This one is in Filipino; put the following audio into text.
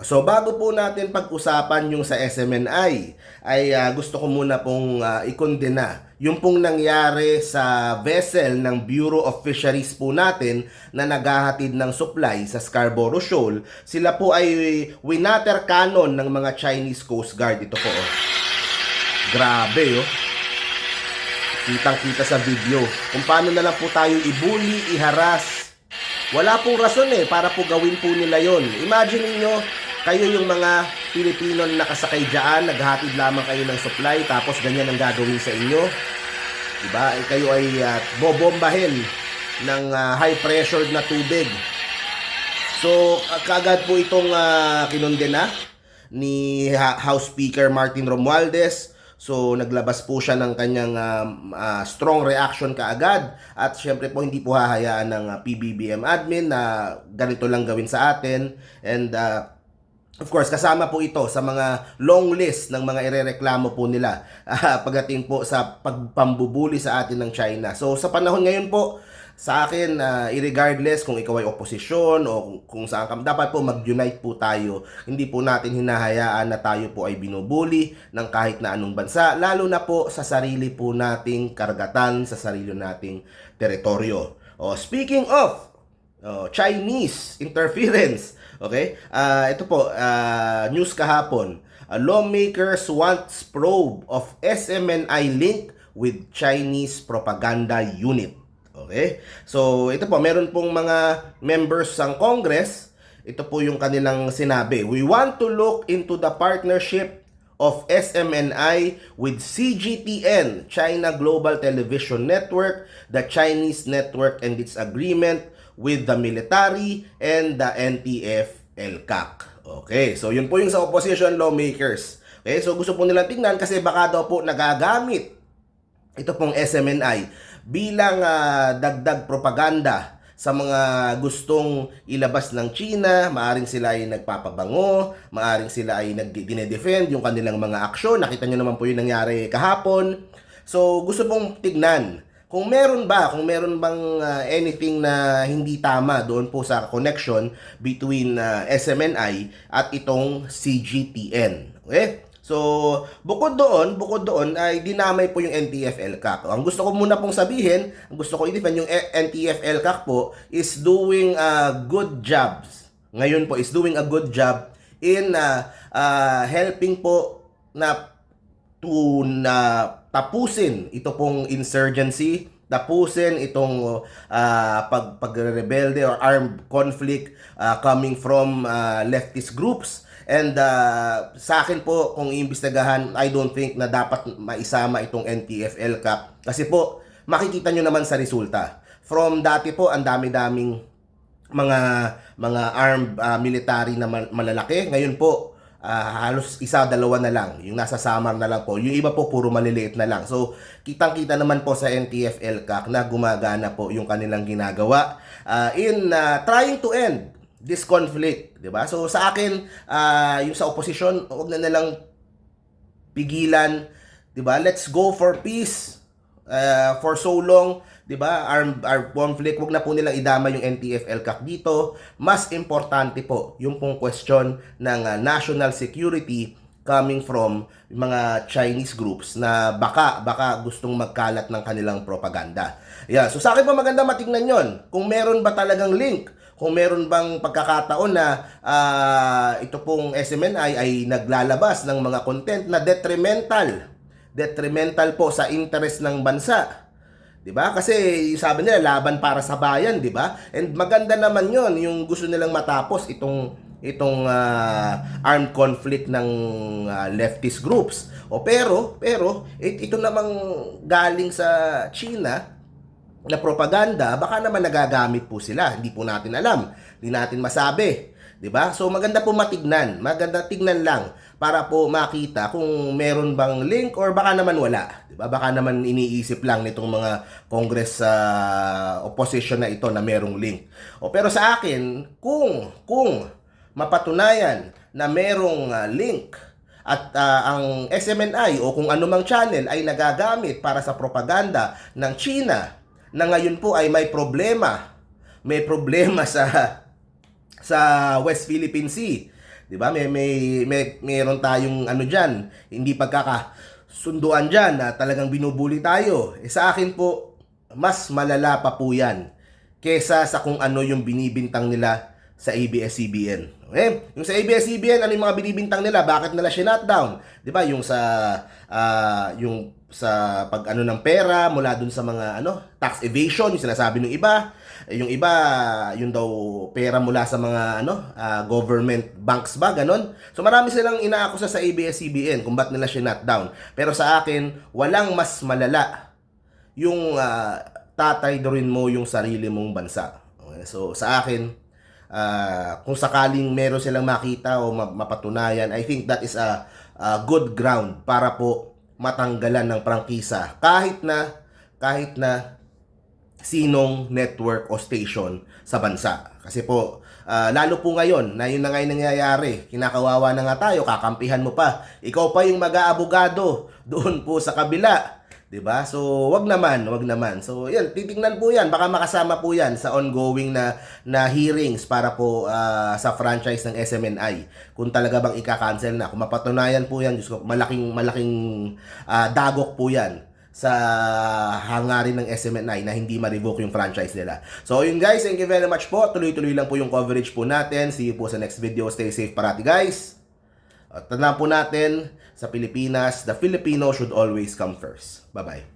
So bago po natin pag-usapan yung sa SMNI, ay ah, gusto ko muna pong uh, ikondena yung pong nangyari sa vessel ng Bureau of Fisheries po natin na naghahatid ng supply sa Scarborough Shoal. Sila po ay winater cannon ng mga Chinese Coast Guard. Ito po oh. Grabe oh. Kitang-kita sa video kung paano na lang po tayo ibuli, iharas. Wala pong rason eh para po gawin po nila yon. Imagine niyo kayo yung mga Pilipino na nakasakay dyan, naghahatid lamang kayo ng supply, tapos ganyan ang gagawin sa inyo. Diba? Eh, kayo ay uh, bobombahin ng ah, high pressured na tubig. So, ah, kagad po itong uh, kinondena ni Ha- House Speaker Martin Romualdez. So, naglabas po siya ng kanyang um, ah, strong reaction kaagad. At syempre po, hindi po hahayaan ng ah, PBBM admin na ganito lang gawin sa atin. And ah, Of course, kasama po ito sa mga long list ng mga irereklamo po nila ah, pagdating po sa pagpambubuli sa atin ng China. So sa panahon ngayon po, sa akin, uh, irregardless kung ikaw ay oposisyon o kung, kung saan ka, dapat po mag-unite po tayo. Hindi po natin hinahayaan na tayo po ay binubuli ng kahit na anong bansa, lalo na po sa sarili po nating karagatan, sa sarili nating teritoryo. O, speaking of, Oh, Chinese interference. Okay? Ah, ito po, ah, news kahapon. Uh, lawmakers wants probe of SMNI link with Chinese propaganda unit. Okay? So, ito po, meron pong mga members ng Congress. Ito po yung kanilang sinabi. We want to look into the partnership of SMNI with CGTN, China Global Television Network, the Chinese network and its agreement with the military and the NTF-ELCAC. Okay, so yun po yung sa opposition lawmakers. Okay, so gusto po nilang tingnan kasi baka daw po nagagamit ito pong SMNI bilang ah, dagdag propaganda sa mga gustong ilabas ng China, maaring sila ay nagpapabango, maaring sila ay nag-dinedefend yung kanilang mga aksyon. Nakita nyo naman po yung nangyari kahapon. So, gusto pong tignan kung meron ba, kung meron bang ah, anything na hindi tama doon po sa connection between ah, SMNI at itong CGTN. Okay? So, bukod doon, bukod doon ay dinamay po yung NTF-ELCAC. Ang gusto ko muna pong sabihin, ang gusto ko i-defend yung NTF-ELCAC po is doing a good jobs. Ngayon po is doing a good job in ah, ah, helping po na to na tapusin ito pong insurgency, tapusin itong ah, pag pagrebelde or armed conflict ah, coming from ah, leftist groups. And ah, sa akin po, kung iimbestigahan, I don't think na dapat maisama itong NTF-ELCAP. Kasi po, makikita nyo naman sa resulta. From dati po, ang dami-daming mga mga armed ah, military na mal- malalaki. Ngayon po, ah, halos isa dalawa na lang. Yung nasa Samar na lang po. Yung iba po puro maliliit na lang. So, kitang-kita naman po sa NTF-ELCAC na gumagana po yung kanilang ginagawa ah, in ah, trying to end this conflict, ba? So sa akin, ah, yung sa opposition, wag na nalang pigilan, ba? Let's go for peace. Uh, for so long, 'di ba? Armed armed conflict, wag na po nilang idama yung NTF-ELCAC dito. Mas importante po yung pong question ng ah, national security coming from mga Chinese groups na baka baka gustong magkalat ng kanilang propaganda. Yeah, so sa akin po maganda matingnan 'yon. Kung meron ba talagang link kung meron bang pagkakataon na ah, ito pong SMNI ay naglalabas ng mga content na detrimental detrimental po sa interest ng bansa. 'Di ba? Kasi sabi nila laban para sa bayan, 'di ba? And maganda naman 'yon, yung gusto nilang matapos itong itong ah, armed conflict ng ah, leftist groups. O pero pero it, ito namang galing sa China na propaganda, baka naman nagagamit po sila. Hindi po natin alam. Hindi natin masabi. 'Di ba? So maganda po matignan. Maganda tignan lang para po makita kung meron bang link or baka naman wala. 'Di ba? Baka naman iniisip lang nitong mga Congress sa opposition na ito na merong link. O pero sa akin, kung kung mapatunayan na merong ah, link at ah, ang SMNI o kung anumang channel ay nagagamit para sa propaganda ng China na ngayon po ay may problema, may problema sa sa West Philippine Sea 'Di ba? May may may meron tayong ano diyan, hindi pagkakasunduan diyan na talagang binubuli tayo. Eh, sa akin po, mas malala pa po 'yan kesa sa kung ano yung binibintang nila sa ABS-CBN. Okay? Yung sa ABS-CBN, ano yung mga binibintang nila? Bakit nila shutdown? 'Di ba? Yung sa ah, yung sa pag ano ng pera mula dun sa mga ano tax evasion yung sinasabi ng iba yung iba yung daw pera mula sa mga ano ah, government banks ba ganon so marami silang inaakusa sa ABS-CBN kung ba't nila shutdown pero sa akin walang mas malala yung ah, tatay mo yung sarili mong bansa. Okay? So sa akin, ah, kung sakaling meron silang makita o ma- mapatunayan, I think that is a, a good ground para po matanggalan ng prangkisa kahit na kahit na sinong network o station sa bansa. Kasi po, ah, lalo po ngayon, na yun na nga yung nangyayari, kinakawawa na nga tayo, kakampihan mo pa. Ikaw pa yung mag-aabogado doon po sa kabila. 'Di ba? So, wag naman, wag naman. So, 'yan, titingnan po 'yan, baka makasama po 'yan sa ongoing na na hearings para po ah, sa franchise ng SMNI. Kung talaga bang ika-cancel na, kung mapatunayan po 'yan, ko, malaking malaking ah, dagok po 'yan sa hangarin ng SMNI na hindi ma-revoke yung franchise nila. So, yun guys, thank you very much po. Tuloy-tuloy lang po yung coverage po natin. See you po sa next video. Stay safe parati guys. At tandaan po natin, sa Pilipinas, the Filipino should always come first. Bye-bye.